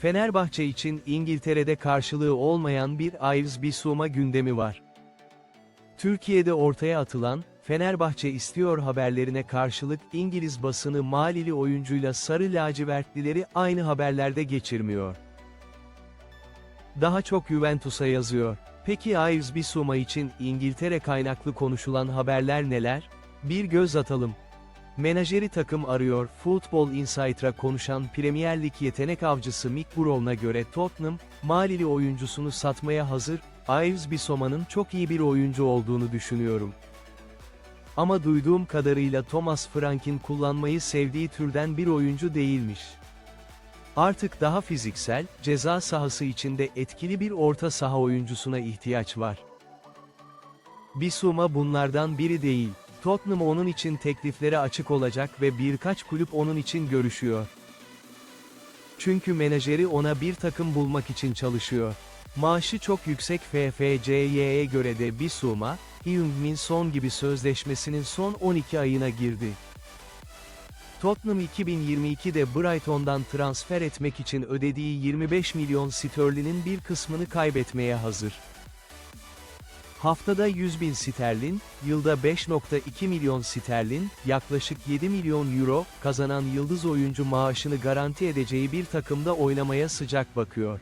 Fenerbahçe için İngiltere'de karşılığı olmayan bir Ives Bissouma gündemi var. Türkiye'de ortaya atılan, Fenerbahçe istiyor haberlerine karşılık İngiliz basını Malili oyuncuyla sarı lacivertlileri aynı haberlerde geçirmiyor. Daha çok Juventus'a yazıyor. Peki Ives Bissouma için İngiltere kaynaklı konuşulan haberler neler? Bir göz atalım. Menajeri takım arıyor, Football Insider'a konuşan Premier Lig yetenek avcısı Mick Brown'a göre Tottenham, Malili oyuncusunu satmaya hazır, Ives Bissouma'nın çok iyi bir oyuncu olduğunu düşünüyorum. Ama duyduğum kadarıyla Thomas Frank'in kullanmayı sevdiği türden bir oyuncu değilmiş. Artık daha fiziksel, ceza sahası içinde etkili bir orta saha oyuncusuna ihtiyaç var. Bissouma bunlardan biri değil. Tottenham onun için tekliflere açık olacak ve birkaç kulüp onun için görüşüyor. Çünkü menajeri ona bir takım bulmak için çalışıyor. Maaşı çok yüksek FFC'ye göre de Bissouma, Heung-min Son gibi sözleşmesinin son 12 ayına girdi. Tottenham 2022'de Brighton'dan transfer etmek için ödediği 25 milyon sterlinin bir kısmını kaybetmeye hazır. Haftada 100 bin sterlin, yılda 5.2 milyon sterlin, yaklaşık 7 milyon euro, kazanan yıldız oyuncu maaşını garanti edeceği bir takımda oynamaya sıcak bakıyor.